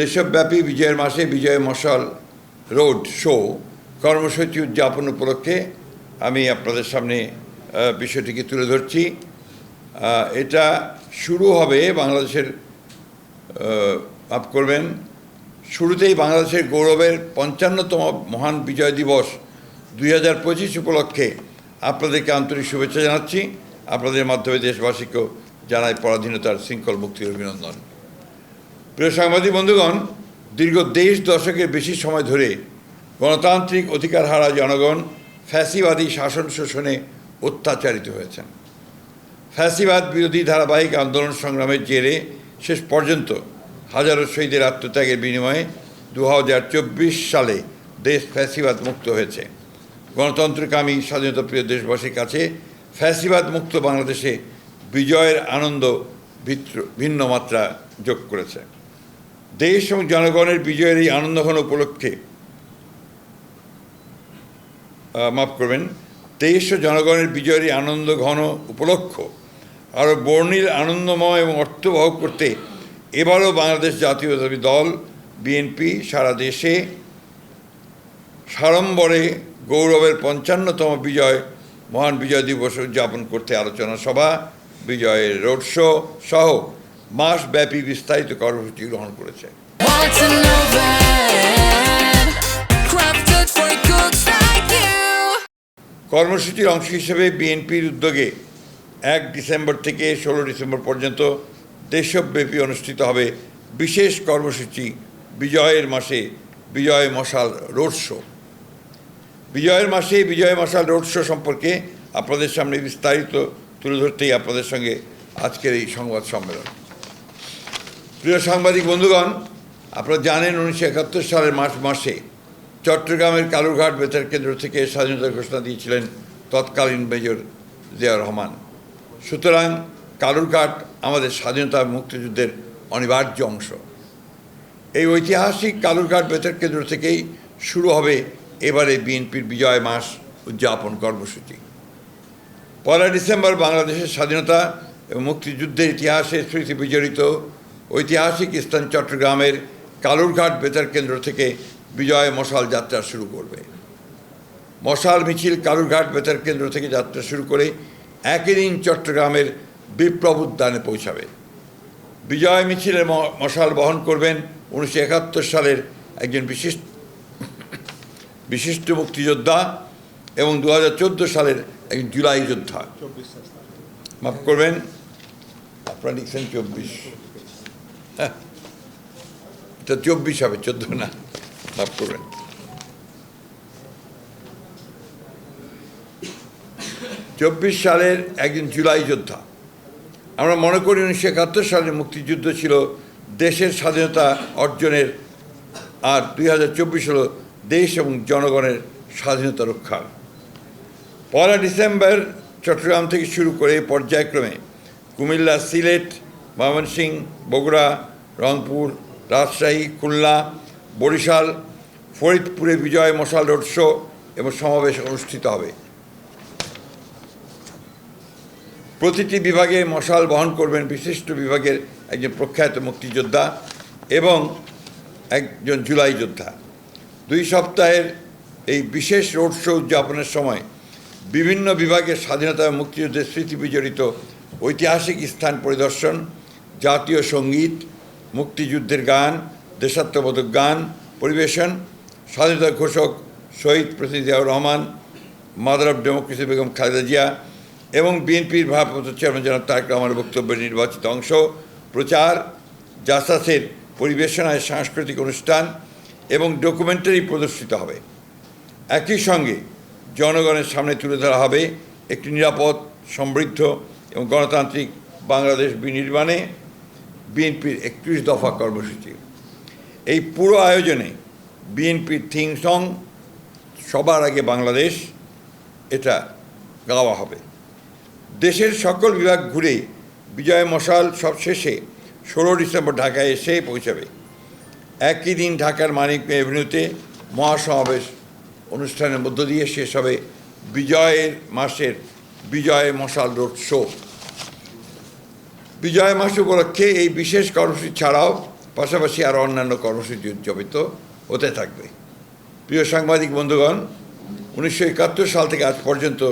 দেশব্যাপী বিজয়ের মাসে বিজয় মশাল রোড শো কর্মসূচি উদযাপন উপলক্ষে আমি আপনাদের সামনে বিষয়টিকে তুলে ধরছি। এটা শুরু হবে বাংলাদেশের মাফ করবেন, শুরুতেই বাংলাদেশের গৌরবের পঞ্চান্নতম মহান বিজয় দিবস দুই হাজার পঁচিশ উপলক্ষে আপনাদেরকে আন্তরিক শুভেচ্ছা জানাচ্ছি। আপনাদের মাধ্যমে দেশবাসীকেও জানাই পরাধীনতার শৃঙ্খল মুক্তির অভিনন্দন। প্রিয় সাংবাদিক বন্ধুগণ, দীর্ঘ দেশ দশকের বেশি সময় ধরে গণতান্ত্রিক অধিকার হারা জনগণ ফ্যাসিবাদী শাসন শোষণে অত্যাচারিত হয়েছেন। ফ্যাসিবাদ বিরোধী ধারাবাহিক আন্দোলন সংগ্রামের জেরে শেষ পর্যন্ত হাজারো শহীদের আত্মত্যাগের বিনিময়ে দু হাজার চব্বিশ সালে দেশ ফ্যাসিবাদ মুক্ত হয়েছে। গণতন্ত্রকামী স্বাধীনতাপ্রিয় দেশবাসীর কাছে ফ্যাসিবাদ মুক্ত বাংলাদেশে বিজয়ের আনন্দ ভিন্ন মাত্রা যোগ করেছে। দেশ এবং জনগণের বিজয়ের এই আনন্দঘন উপলক্ষে মাফ করবেন, দেশ ও জনগণের বিজয়ের এই আনন্দ ঘন উপলক্ষ আরও বর্ণিল, আনন্দময় এবং অর্থবহ করতে এবারও বাংলাদেশ জাতীয়তাবাদী দল, বিএনপি, সারা দেশে সাড়ম্বরে গৌরবের পঞ্চান্নতম বিজয়, মহান বিজয় দিবস উদযাপন করতে আলোচনা সভা, বিজয়ের রোড শো সহ মাসব্যাপী বিস্তারিত কর্মসূচি গ্রহণ করেছে. কর্মসূচির অংশ হিসেবে বিএনপির উদ্যোগে এক ডিসেম্বর থেকে ষোলো ডিসেম্বর পর্যন্ত দেশব্যাপী অনুষ্ঠিত হবে বিশেষ কর্মসূচি বিজয়ের মাসে বিজয় মশাল রোড শো। বিজয়ের মাসে বিজয় মশাল রোড শো সম্পর্কে আপনাদের সামনে বিস্তারিত তুলে ধরতেই আপনাদের সঙ্গে আজকের এই সংবাদ সম্মেলন। প্রিয় সাংবাদিক বন্ধুগণ, আপনারা জানেন উনিশশো একাত্তর সালের মার্চ মাসে চট্টগ্রামের কালুরঘাট বেতার কেন্দ্র থেকে স্বাধীনতা ঘোষণা দিয়েছিলেন তৎকালীন মেজর জিয়া রহমান। সুতরাং কালুরঘাট আমাদের স্বাধীনতা মুক্তিযুদ্ধের অনিবার্য অংশ। এই ঐতিহাসিক কালুরঘাট বেতার কেন্দ্র থেকেই শুরু হবে এবারে বিএনপির বিজয় মাস উদযাপন কর্মসূচি। পয়লা ডিসেম্বর বাংলাদেশের স্বাধীনতা এবং মুক্তিযুদ্ধের ইতিহাসে স্মৃতি বিজড়িত ঐতিহাসিক স্থান চট্টগ্রামের কালুরঘাট বেতার কেন্দ্র থেকে বিজয় মশাল যাত্রা শুরু করবে। মশাল মিছিল কালুরঘাট বেতার কেন্দ্র থেকে যাত্রা শুরু করে একই দিন চট্টগ্রামের বিপ্লব উদ্যানে পৌঁছাবে। বিজয় মিছিলের মশাল বহন করবেন উনিশশো একাত্তর সালের একজন বিশিষ্ট বিশিষ্ট মুক্তিযোদ্ধা এবং দু হাজার চোদ্দ সালের একজন জুলাই যোদ্ধা। মাফ করবেন আপনারা লিখছেন চব্বিশ। এটা চব্বিশ হবে, চোদ্দ না, মাফ করবেন। চব্বিশ সালের একজন জুলাই যোদ্ধা। আমরা মনে করি উনিশশো একাত্তর সালের মুক্তিযুদ্ধ ছিল, দেশের স্বাধীনতা অর্জনের, আর দুই হাজার চব্বিশ হলো দেশ এবং জনগণের স্বাধীনতা রক্ষার। পয়লা ডিসেম্বর চট্টগ্রাম থেকে শুরু করে পর্যায়ক্রমে কুমিল্লা, সিলেট, ময়মনসিংহ, বগুড়া রংপুর, রাজশাহী, খুলনা, বরিশাল, ফরিদপুরে বিজয় মশাল রোড শো এবং সমাবেশ অনুষ্ঠিত হবে। প্রতিটি বিভাগে মশাল বহন করবেন বিশিষ্ট বিভাগের একজন প্রখ্যাত মুক্তিযোদ্ধা এবং একজন জুলাই যোদ্ধা। দুই সপ্তাহের এই বিশেষ রোড শো উদযাপনের সময় বিভিন্ন বিভাগের স্বাধীনতা এবং মুক্তিযুদ্ধের স্মৃতি বিজড়িত ঐতিহাসিক স্থান পরিদর্শন, জাতীয় সংগীত মুক্তিযুদ্ধের গান, দেশাত্মবোধক গান, পরিবেশন, স্বাধীনতা ঘোষক শহীদ president Ziaur Rahman, mother of democracy Begum Khaleda Zia এবং বিএনপির ভারপ্রাপ্ত চেয়ারম্যান জনাব তারেক রহমানের বক্তব্যের নির্বাচিত অংশ, প্রচার, জাসাসের পরিবেশনায় সাংস্কৃতিক অনুষ্ঠান এবং ডকুমেন্টারি প্রদর্শিত হবে। একই সঙ্গে জনগণের সামনে তুলে ধরা হবে একটি নিরাপদ, সমৃদ্ধ এবং গণতান্ত্রিক বাংলাদেশ বিনির্মাণে বিএনপির একত্রিশ দফা কর্মসূচি। এই পুরো আয়োজনে বিএনপির থিং সং সবার আগে বাংলাদেশ, এটা গাওয়া হবে। দেশের সকল বিভাগ ঘুরে বিজয় মশাল সব শেষে ষোলো ডিসেম্বর ঢাকায় এসে পৌঁছাবে। একই দিন ঢাকার মানিক এভিনিউতে মহাসমাবেশ অনুষ্ঠানের মধ্য দিয়ে শেষ হবে বিজয়ের মাসের বিজয় মশাল রোড শো। বিজয় মাস উপলক্ষে এই বিশেষ কর্মসূচি ছাড়াও পাশাপাশি আরও অন্যান্য কর্মসূচি উদযাপিত হতে থাকবে। প্রিয় সাংবাদিক বন্ধুগণ, উনিশশো একাত্তর সাল থেকে আজ পর্যন্ত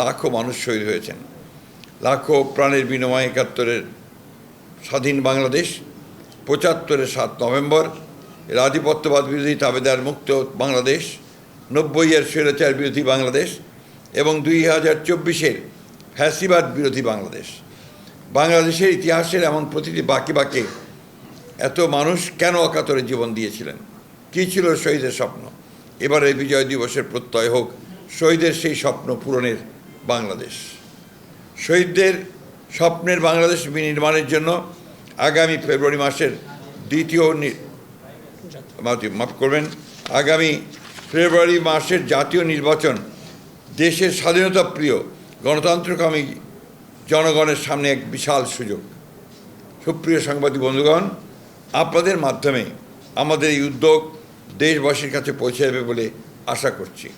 লাখো মানুষ শহীদ হয়েছেন। লাখো প্রাণের বিনিময়ে একাত্তরের স্বাধীন বাংলাদেশ, পঁচাত্তরের সাত নভেম্বর, এর আধিপত্যবাদ বিরোধী তাবেদার মুক্ত বাংলাদেশ নব্বইয়ের স্বৈরাচার বিরোধী বাংলাদেশ এবং দুই হাজার চব্বিশের ফ্যাসিবাদ বিরোধী বাংলাদেশ। বাংলাদেশের ইতিহাসের এমন প্রতিটি বাকি বাকি এত মানুষ কেন অকাতরে জীবন দিয়েছিলেন? কী ছিল শহীদের স্বপ্ন? এবারে বিজয় দিবসের প্রত্যয় হোক শহীদের সেই স্বপ্ন পূরণের বাংলাদেশ। শহীদদের স্বপ্নের বাংলাদেশ বিনির্মাণের জন্য আগামী ফেব্রুয়ারি মাসের দ্বিতীয় মাফ করবেন, আগামী ফেব্রুয়ারি মাসের জাতীয় নির্বাচন দেশের স্বাধীনতা প্রিয় গণতন্ত্রকামী জনগণের সামনে এক বিশাল সুযোগ। সুপ্রিয় সাংবাদিক বন্ধুগণ, আপনাদের মাধ্যমে আমাদের এই উদ্যোগ দেশবাসীর কাছে পৌঁছে যাবে বলে আশা করছি।